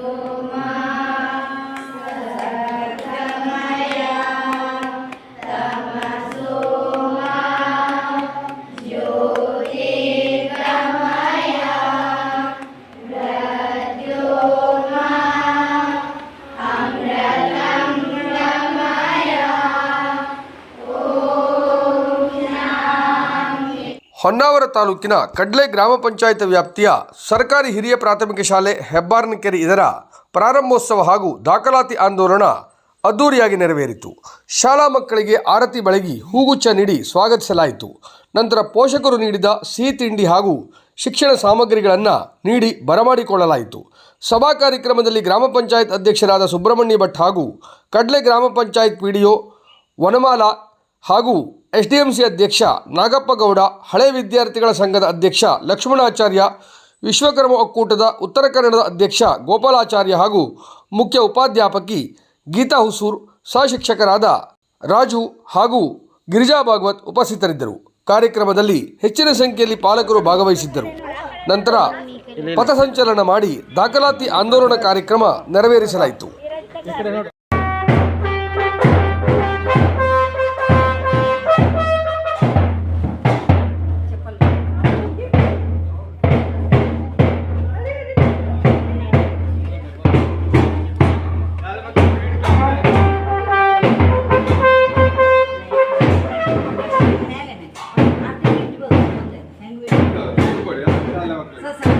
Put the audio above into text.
Oh, Honnavar ತಾಲೂಕಿನ ಕಡ್ಲೆ ಗ್ರಾಮ ಪಂಚಾಯತ್ ವ್ಯಾಪ್ತಿಯ ಸರ್ಕಾರಿ ಹಿರಿಯ ಪ್ರಾಥಮಿಕ ಶಾಲೆ ಹೆಬ್ಬಾರನಕೆರೆ ಇದರ ಪ್ರಾರಂಭೋತ್ಸವ ಹಾಗೂ ದಾಖಲಾತಿ ಆಂದೋಲನ ಅದ್ದೂರಿಯಾಗಿ ನೆರವೇರಿತು. ಶಾಲಾ ಮಕ್ಕಳಿಗೆ ಆರತಿ ಬೆಳಗಿ, ಹೂಗುಚ್ಛ ನೀಡಿ ಸ್ವಾಗತಿಸಲಾಯಿತು. ನಂತರ ಪೋಷಕರು ನೀಡಿದ ಸಿಹಿ ತಿಂಡಿ ಹಾಗೂ ಶಿಕ್ಷಣ ಸಾಮಗ್ರಿಗಳನ್ನು ನೀಡಿ ಬರಮಾಡಿಕೊಳ್ಳಲಾಯಿತು. ಸಭಾ ಕಾರ್ಯಕ್ರಮದಲ್ಲಿ ಗ್ರಾಮ ಪಂಚಾಯತ್ ಅಧ್ಯಕ್ಷರಾದ ಸುಬ್ರಹ್ಮಣ್ಯ ಭಟ್ ಹಾಗೂ ಕಡ್ಲೆ ಗ್ರಾಮ ಪಂಚಾಯತ್ ಪಿಡಿಒ ವನಮಾಲ ಹಾಗೂ ಎಸ್ಡಿಎಂಸಿ ಅಧ್ಯಕ್ಷ ನಾಗಪ್ಪಗೌಡ, ಹಳೆ ವಿದ್ಯಾರ್ಥಿಗಳ ಸಂಘದ ಅಧ್ಯಕ್ಷ ಲಕ್ಷ್ಮಣಾಚಾರ್ಯ, ವಿಶ್ವಕರ್ಮ ಒಕ್ಕೂಟದ ಉತ್ತರ ಕನ್ನಡದ ಅಧ್ಯಕ್ಷ ಗೋಪಾಲಾಚಾರ್ಯ ಹಾಗೂ ಮುಖ್ಯ ಉಪಾಧ್ಯಾಪಕಿ ಗೀತಾ ಹುಸೂರ್, ಸಹಶಿಕ್ಷಕರಾದ ರಾಜು ಹಾಗೂ ಗಿರಿಜಾ ಭಾಗವತ್ ಉಪಸ್ಥಿತರಿದ್ದರು. ಕಾರ್ಯಕ್ರಮದಲ್ಲಿ ಹೆಚ್ಚಿನ ಸಂಖ್ಯೆಯಲ್ಲಿ ಪಾಲಕರು ಭಾಗವಹಿಸಿದ್ದರು. ನಂತರ ಪಥಸಂಚಲನ ಮಾಡಿ ದಾಖಲಾತಿ ಆಂದೋಲನ ಕಾರ್ಯಕ್ರಮ ನೆರವೇರಿಸಲಾಯಿತು. 这是